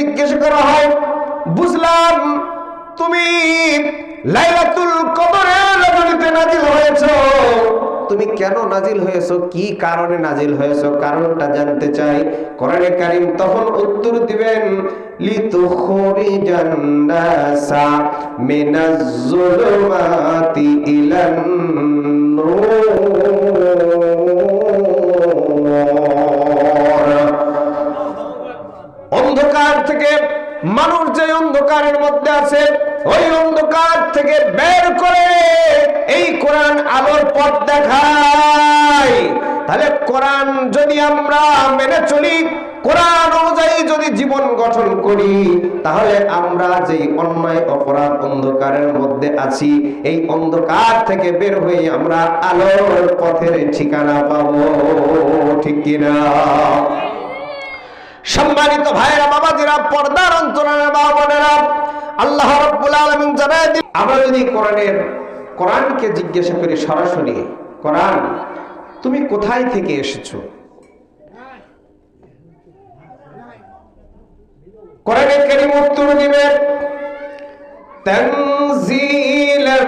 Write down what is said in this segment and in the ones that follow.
জিজ্ঞেস করা হয়, বুঝলাম তুমি লাইলাতুল কদরের রজনীতে নাজিল হয়েছো। তুমি কেন নাজিল হয়েছো? কি কারণে নাজিল হয়েছো? কারণটা জানতে চাই। কোরআনে কারীম তখন উত্তর দিবেন লিতুখরিজান নাসা মিনাজ যুলুমাতি ইলান নূর অন্ধকার থেকে মানুষ যে অন্ধকারের মধ্যে আছে, ওই অন্ধকার থেকে বের করে এই কোরআন আলোর পথ দেখায়। তাহলে কোরআন যদি আমরা মেনে চলি, কোরআন অনুযায়ী যদি জীবন গঠন করি, তাহলে আমরা যে অন্যায়, অপরাধ অন্ধকারের মধ্যে আছি, এই অন্ধকার থেকে বের হয়ে আমরা আলোর পথের ঠিকানা পাবো, ঠিক কিনা? সম্মানিত ভাইরা বাবাজিরা পর্দার অন্তরের বাবা বোনেরা আল্লাহ রাব্বুল আলামিন জানায় দিন আমরা যদি কোরআনের কোরআনকে জিজ্ঞাসা করি সরাসরি কোরআন তুমি কোথায় থেকে এসেছো কোরআনে কারীম উত্তর দিবেন تنزيلا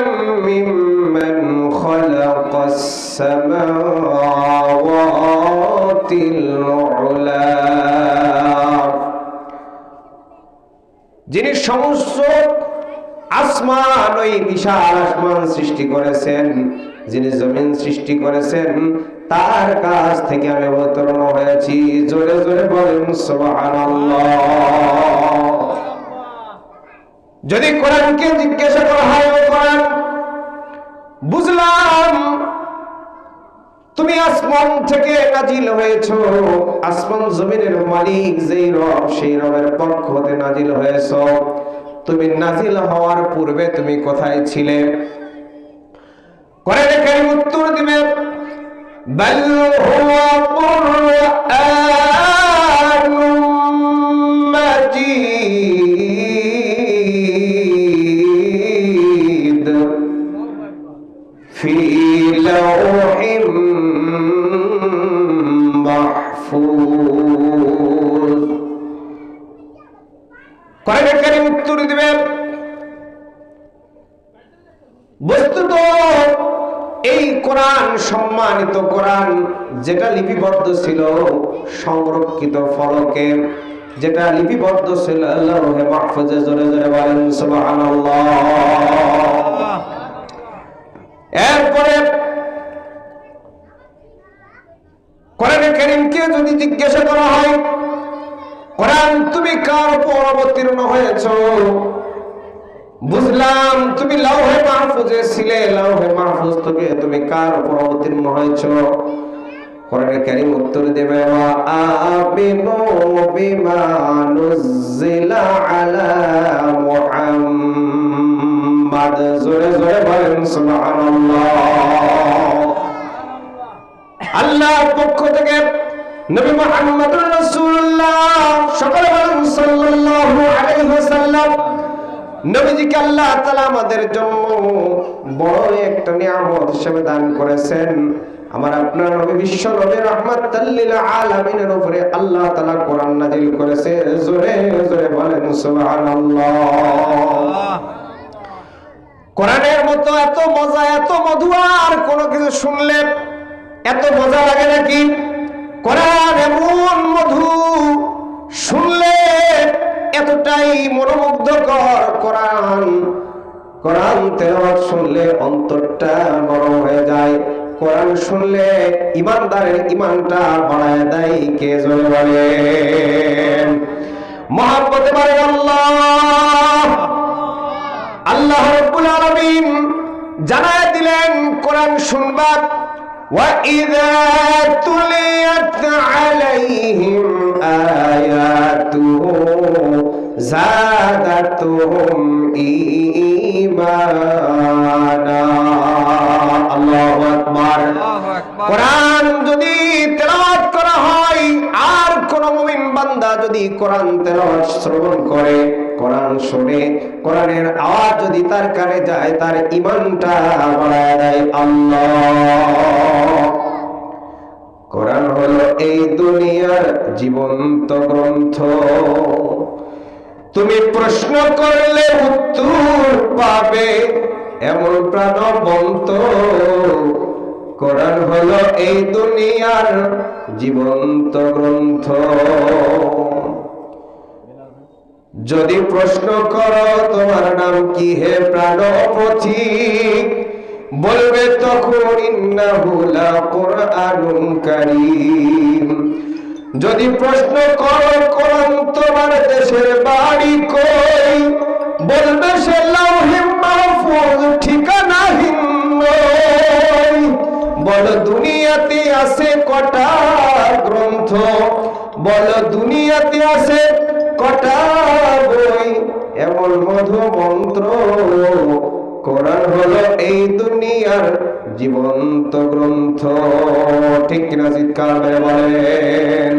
ممن خلق السماوات العلا যিনি সমস্ত আসমান ওই বিশাল আসমান সৃষ্টি করেছেন, যিনি জমিন সৃষ্টি করেছেন, তার কাছ থেকে আমি অবতরণ হয়েছি। জোরে জোরে বলেন যদি কোরআনকে জিজ্ঞাসা করা হয় কোরআন, বুঝলাম তুমি আসমান থেকে নাজিল হয়েছো। আসমান জমিনের মালিক যেই রব, সেই রবের পক্ষ হতে নাজিল হয়েছো। তুমি নাজিল হওয়ার পূর্বে তুমি কোথায় ছিলে? করে রেখে উত্তর দিবে বাল্লু হুয়া কোরআনে কারীম উত্তর দিবে বস্তুত এই কোরআন, সম্মানিত কোরআন, যেটা লিপিবদ্ধ ছিল সংরক্ষিত ফলকে, যেটা লিপিবদ্ধ ছিল আল্লাহে মাহফুজে জোরে জোরে বলেন, সুবহানাল্লাহ। এরপরে কোরআনে কারীমকে যদি জিজ্ঞাসা করা হয় কোরআন তুমি কার উপর অবতীর্ণ হয়েছো? বুঝলাম তুমি লাউহে মাহফুজে ছিলে লাউহে মাহফুজ থেকে তুমি কার উপর অবতীর্ণ হয়েছ? কোরআনে কারীম উত্তর দেবে, ওয়া আমিনু বিমা নুজিলা আলা মুহাম্মাদ। জোরে জোরে বলেন, সুবহানাল্লাহ। আল্লাহর পক্ষ থেকে নবী মুহাম্মদুর রাসূলুল্লাহ নবীজিকে আল্লাহ আমাদের জন্য বড় একটা নিয়ামত হিসেবে দান করেছেন। আমার আপনার নবী বিশ্ব আলামিনের উপরে আল্লাহ তাআলা কোরআন নাযিল করেছে। জোরে জোরে বলেন, সুবহানাল্লাহ। কোরআনের মতো এত মজা, এত মধু আর কোনো কিছু শুনলে এত মজা লাগে নাকি? কোরআন এমন মধু এতটাই মনোমুগ্ধকর কোরআন কোরআন তেলাওয়াত শুনলে অন্তরটা নরম হয়ে যায় কোরআন শুনলে ইমানদারের ইমানটা বাড়ায় দেয় কে জোরে বলেন মহাব্বতে পারে আল্লাহ আল্লাহ রাব্বুল আলামিন জানায় দিলেন কোরআন শুনবা وَإِذَا تُلِيَتْ عَلَيْهِمْ آيَاتُهُ জীবন্ত গ্রন্থ। তুমি প্রশ্ন করলে উত্তর পাবে, এমন প্রাণবন্ত। কোরআন হলো এই দুনিয়ার জীবন্ত গ্রন্থ। যদি প্রশ্ন করো, তোমার নাম কি হে প্রাণ পথিক বলবে তখন ইন্নাহু লা কুরআনুন কারীম। যদি প্রশ্ন করো কোরআন তোমার দেশের বাড়ি কই? বলবে সে লাউহে মাহফুজ বল দুনিয়াতে আছে কটা গ্রন্থ? বল দুনিয়াতে আছে কটা বই? এমন মধু মন্ত্র কোরআন হলো এই দুনিয়ার জীবন্ত গ্রন্থ। ঠিক কিনা চিৎকার করে বলেন।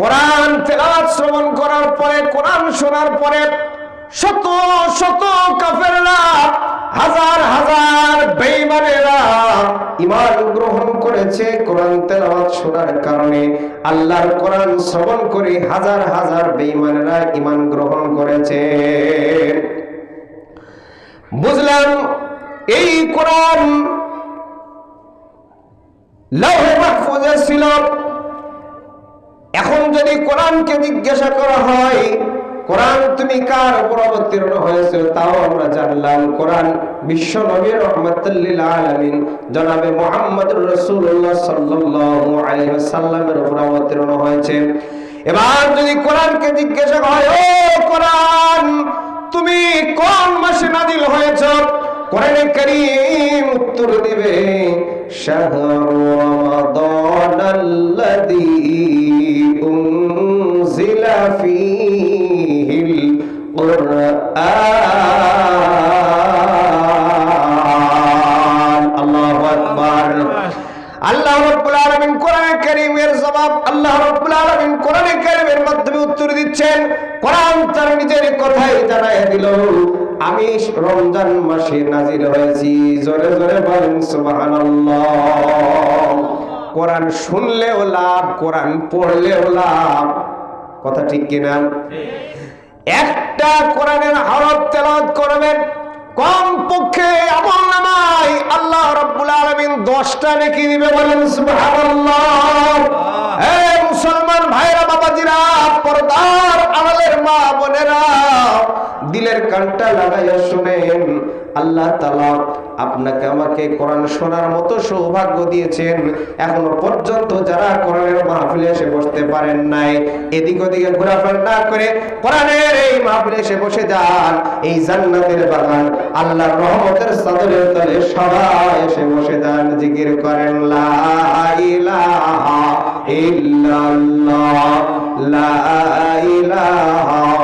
কোরআন তেলাওয়াত শ্রবণ করার পরে, কোরআন শোনার পরে শত শত কাফেররা, হাজার হাজার বেঈমানেরা ঈমান গ্রহণ করেছে কোরআন তেলাওয়াত শোনার কারণে। আল্লাহর কোরআন শ্রবণ করে হাজার হাজার বেঈমানেরা ঈমান গ্রহণ করেছে। বুঝলাম, এই কোরআন ছিল এখন যদি কোরআনকে জিজ্ঞাসা করা হয়, কোরআন তুমি কার উপর অবতীর্ণ হয়েছিল তাও আমরা জানলাম কোরআন বিশ্ব নবীর আলামিন জনাবে মুহাম্মদুর রাসূলুল্লাহ সাল্লাল্লাহু আলাইহি ওয়াসাল্লামের উপর অবতীর্ণ হয়েছে। এবার যদি কোরআনকে জিজ্ঞাসা করা হয়, ও কোরআন, তুমি কোন মাসে নাজিল হয়েছ? কোরআনে কারীম উত্তর দিবে শাহরু রমাদান কোরআন শুনলেও লাভ কোরআন পড়লেও লাভ। কথা ঠিক কিনা? একটা কোরআনের হরফ তেলাওয়াত করবেন কম পক্ষে আমল নামাই আল্লাহ রাব্বুল আলামিন 10টা নেকি দিবে বলেন সুবহানাল্লাহ। হে মুসলমান ভাইরা বাবাজিরা পর্দার আড়ালের মা বোনেরা দিলের কানটা লাগাইয়া শুনেন আল্লাহ তাআলা আপনাকে আমাকে কোরআন শোনার মতো সৌভাগ্য দিয়েছেন। এখনও পর্যন্ত যারা কোরআনের মাহফিলে এসে বসতে পারেন নাই, এদিক ওদিকে ঘোরাফেরা না করে কোরআনের এই মাহফিলে এসে বসে যান। এই জান্নাতের বাগান, আল্লাহর রহমতের চাদরের তলে সবাই এসে বসে যান। জিকির করেন, লা ইলাহা ইল্লাল্লাহ, লা ইলাহা ইল্লাল্লাহ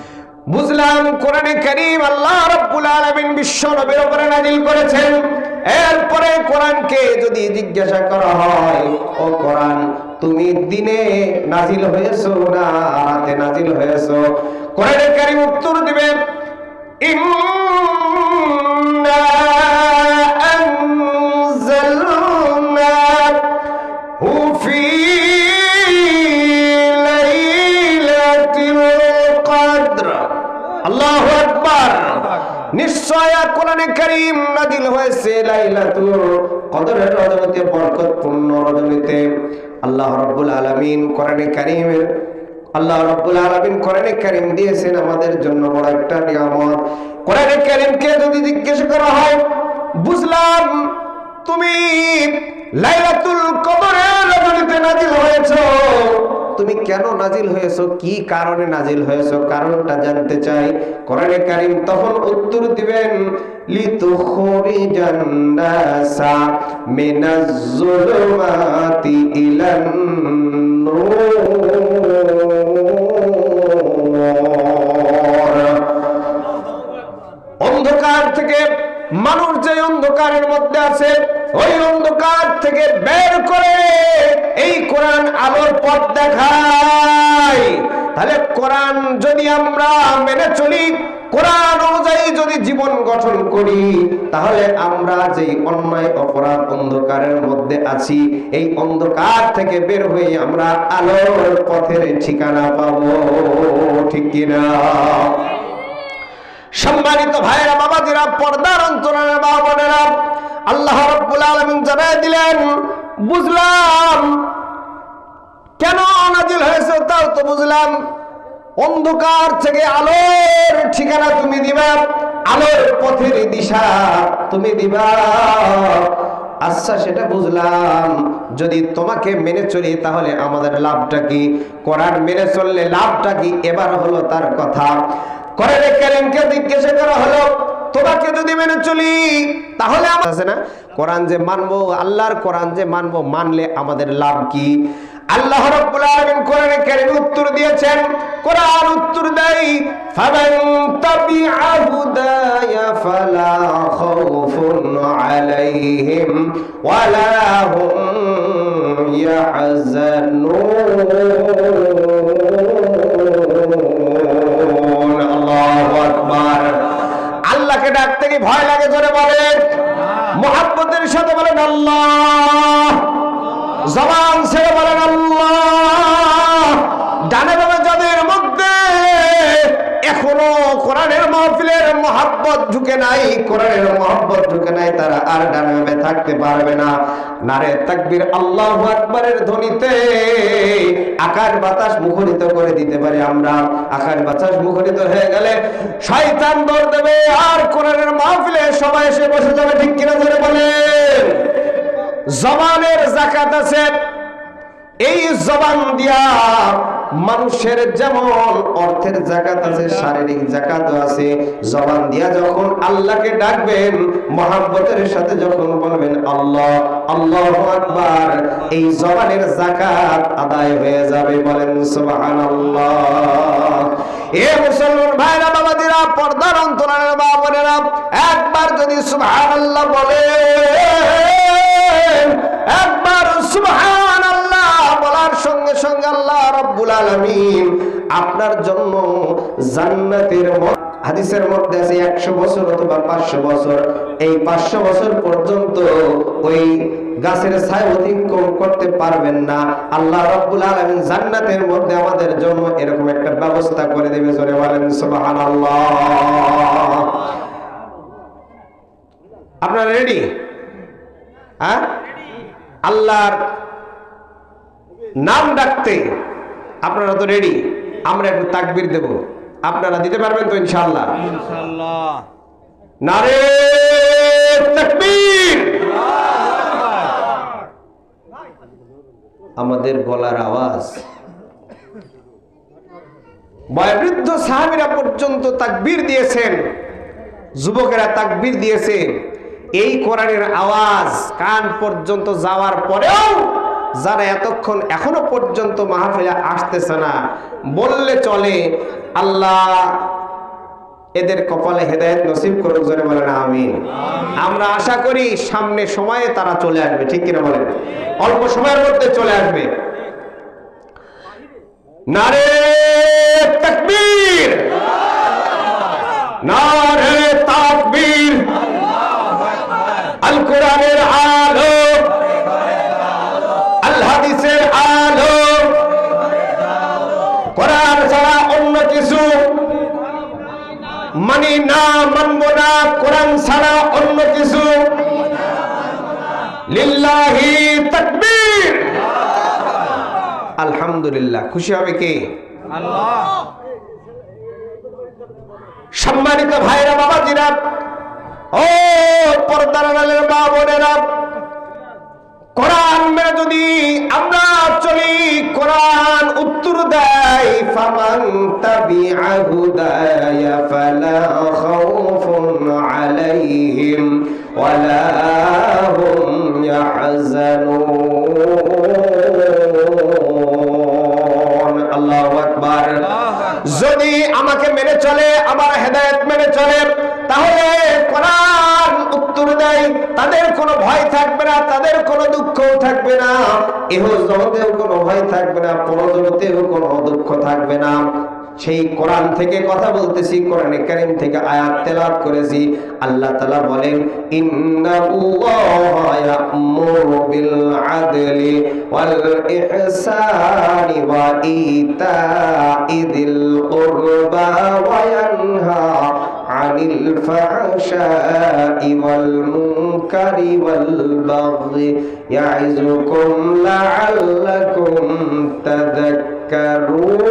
বুঝলাম কোরআনে করিম আল্লাহ রব্বুল আলামিন বিশ্ব নবীর উপরে নাজিল করেছেন। এরপরে কোরআনকে যদি জিজ্ঞাসা করা হয়, ও কোরআন, তুমি দিনে নাজিল হয়েছো না রাতে নাজিল হয়েছো? কোরআনে করিম উত্তর দিবেন, ইন্না হয়েছে লাইলাতুল রজনীতে আল্লাহ আল্লাহ দিয়েছেন আমাদের জন্য বড় একটা নিয়ামত। কোরআনে কারীমকে যদি জিজ্ঞেস করা হয়, বুঝলাম তুমি লাইলাতুল কদরের রজনীতে নাজিল হয়েছো। তুমি কেন নাজিল হয়েছো? কি কারণে নাজিল হয়েছো? কারণটা জানতে চাই। কোরআনে কারীম তখন উত্তর দিবেন, লিতুখরিজান্নাসা মিনাজ-জুলুমাতি ইলান অন্ধকার থেকে মানুষ যে অন্ধকারের মধ্যে আছে, ওই অন্ধকার থেকে বের করে এই কোরআন আলোর পথ দেখায়। তাহলে কোরআন যদি আমরা মেনে চলি, কোরআন অনুযায়ী যদি জীবন গঠন করি, তাহলে আমরা যে অন্যায় অপরাধ অন্ধকারের মধ্যে আছি, এই অন্ধকার থেকে বের হয়ে আমরা আলোর পথের ঠিকানা পাবো। ঠিক কিনা? সম্মানিত ভাইরা বাবাজিরা, পর্দার অন্তরের বোনেরা আল্লাহ রাব্বুল আলামিন জানাই দিলেন বুঝলাম। কেন নাজিল হয়েছে তাও তো বুঝলাম। অন্ধকার থেকে আলোর ঠিকানা তুমি দিবা, আলোর পথের দিশা তুমি দিবা। আচ্ছা সেটা বুঝলাম। যদি তোমাকে মেনে চলি, তাহলে আমাদের লাভটা কি? কোরআন মেনে চললে লাভটা কি? এবার হলো তার কথা। কোরআনে কারীমকে জিজ্ঞাসা করা হলো তোমাকে যদি মেনে চলি, তাহলে আছে না? কোরআন যে মানবো, আল্লাহর কোরআন যে মানবো, মানলে আমাদের লাভ কি? আল্লাহ উত্তর দিয়েছেন, কোরআন উত্তর দেয় আলাইহিম মহাব্বত ঢুকে নাই, কোরআনের মহাব্বত ঢুকে নাই, তারা আর ডানে থাকতে পারবে না। নারে তাকবীর আল্লাহ আকবরের ধ্বনিতে আকাশ বাতাস মুখরিত করে দিতে পারি আমরা। আকাশ বাতাস মুখরিত হয়ে গেলে শয়তান দৌড় দেবে আর কোরআনের মাহফিলে সবাই এসে বসে যাবে, ঠিক কিনা ধরে বলেন? জবানের জাকাত আছে। এই জবান দিয়া মানুষের যেমন অর্থের জাকাত আছে, শারীরিক জাকাত আছে, জবান দিয়া যখন আল্লাহকে ডাকবেন, মহাব্বতের সাথে যখন বলবেন, আল্লাহ আল্লাহ আকবার, এই জবানের জাকাত আদায় হয়ে যাবে বলেন, সুবহানাল্লাহ। এ মুসলমান ভাইরা বাবাদিরা পর্দার অন্তরালের বাবারা একবার যদি সুবহানাল্লাহ বলে একবার সুবহান সঙ্গে সঙ্গে আল্লাহ রাব্বুল আলামিন আপনার জন্য জান্নাতের হাদিসের মধ্যে আছে একশো বছর অথবা পাঁচশো বছর। এই পাঁচশো বছর পর্যন্ত ওই গাছের ছায় অতিক্রম করতে পারবেন না। আল্লাহ রাব্বুল আলামিন জান্নাতের মধ্যে আমাদের জন্য এরকম একটা ব্যবস্থা করে দেবে, জোরে বলেন সুবহানাল্লাহ। আপনারা রেডি হ্যাঁ? আল্লাহর নাম ডাকতে আপনারা তো রেডি আমরা একটু তাকবির দেব। আপনারা দিতে পারবেন তো ইনশাআল্লাহ? ইনশাআল্লাহ। নারে তাকবীর! আমাদের গলার আওয়াজ। বয়োবৃদ্ধ সাহাবীরা পর্যন্ত তাকবীর দিয়েছেন। যুবকেরা তাকবীর দিয়েছে। এই কোরআনের আওয়াজ কান পর্যন্ত যাওয়ার পরেও যারা এতক্ষণ এখনও পর্যন্ত মাহফিলে আসতেছে না বললে চলে আল্লাহ এদের কপালে হেদায়েত নসিব করুক জোরে বলেন আমিন। আমরা আশা করি সামনে সময়ে তারা চলে আসবে ঠিক কিনা বলেন? অল্প সময়ের মধ্যে চলে আসবে। নারে তাকবীর! নারে তাকবীর! কোরআন ছাড়া অন্য কিছু? আলহামদুলিল্লাহ। খুশি হবে কে? সম্মানিত ভাইরা, বাবাজিরা, ও পর্দার আড়ালের মা বোনেরা, কোরআন মেনে যদি আমরা চলি, কোরআন উত্তর দেয়, ফামান তাবিআ হুদায়া, ফালা খাউফুন আলাইহিম ওয়ালা হুম ইয়াহজানুন আল্লাহু আকবার যদি আমাকে মেনে চলে, আমার হেদায়েত মেনে চলে, তাহলে কোরআন উত্তর দেয়, তাদের কোনো ভয় থাকবে না, তাদের কোনো দুঃখও থাকবে না। এহ জগতেও কোনো ভয় থাকবে না পরজগতেও কোনো দুঃখ থাকবে না। সেই কোরআন থেকে কথা বলতেছি, কোরআনে কারিম থেকে আয়াত তেলাওয়াত করেছি। আল্লাহ তাআলা বলেন ইন্নাল্লাহা ইয়া'মুরু বিল تذكرون